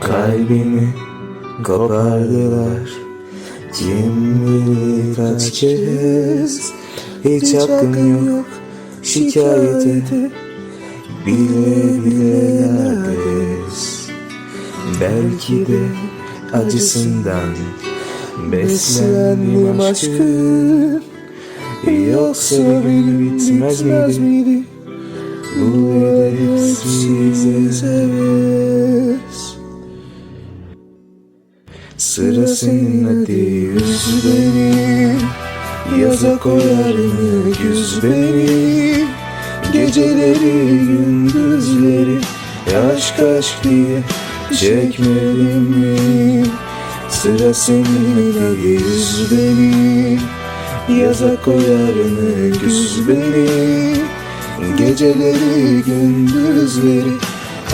Kalbimi kopardılar. Kim bilir kaç kez? Hiç hakkım yok şikayete. Bile bile neredeyiz? Belki de acısından Beslendim aşkın Yoksa beni bitmez miydi? Bu edepsiz heves Sıra senin hadi üz beni Yaza koyar mı güz beni? Geceleri gündüzleri Aşk aşk diye çekmedim mi? Sıra senin hadi üz beni. Yaza koyar mı güz beni? Geceleri gündüzleri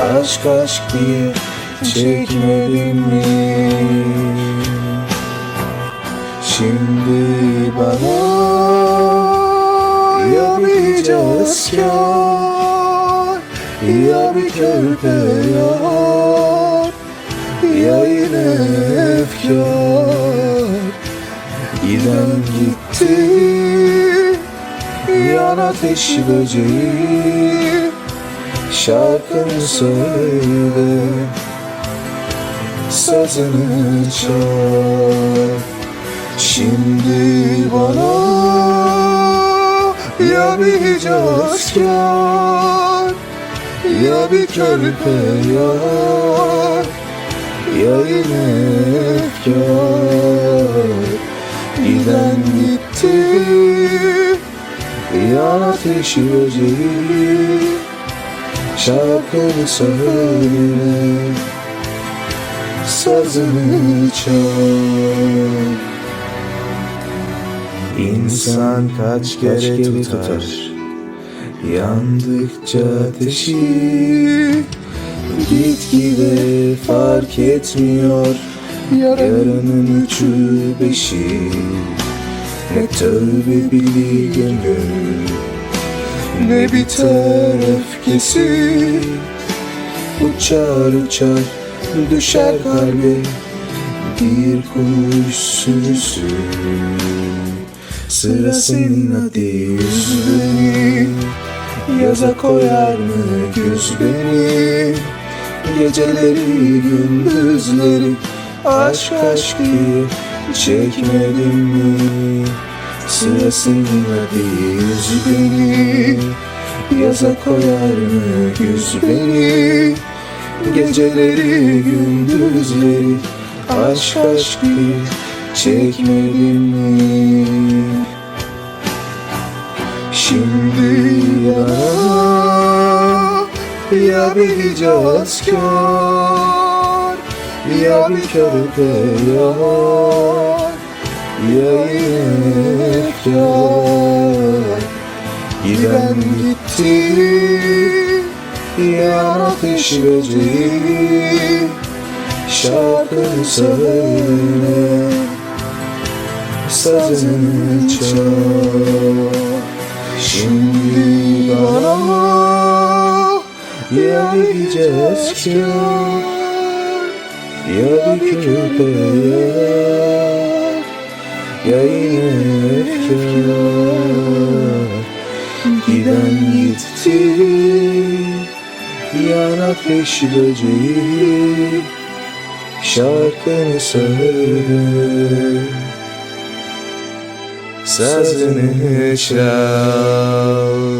Aşk aşk diye çekmedim mi? Şimdi bana Ya bir cazkar Ya bir körpe yar Ya yine efkar. Giden gitti Yan ateş böceği. Şarkını söyle Sazını çal. Şimdi bana Ya bir cazkar Ya bir körpe yar. Ya yine efkar. Giden gitti Yan ateşi böceği Şarkını söyle Sazını çal. İnsan kaç kere tutar? Yandıkça ateşi Gitgide fark etmiyor. Yaranın üçü beşi. Ne tövbe bilir gönül Ne biter öfkesi Uçar uçar düşer kalbe Bir kuş sürüsü. Sıra senin hadi yüz beni Yaza koyar mı güz beni Geceleri gündüzleri. Aşk aşk diye çekmedim mi? Sıra senin hadi yüz beni Yaza koyar mı güz beni Geceleri gündüzleri Aşk aşk diye çekmedim mi? Şimdi bana Ya bir cazkar Ya bir körpe yar Ya yine efkar Giden gitti Yan ateş böceği Şarkını söyle Sazını çal. Şimdi bana Ya bir cazkar Ya bir köpe yar Ya yine efkar. Giden gitti Yan ateş böceği Şarkını söyle Sazını çal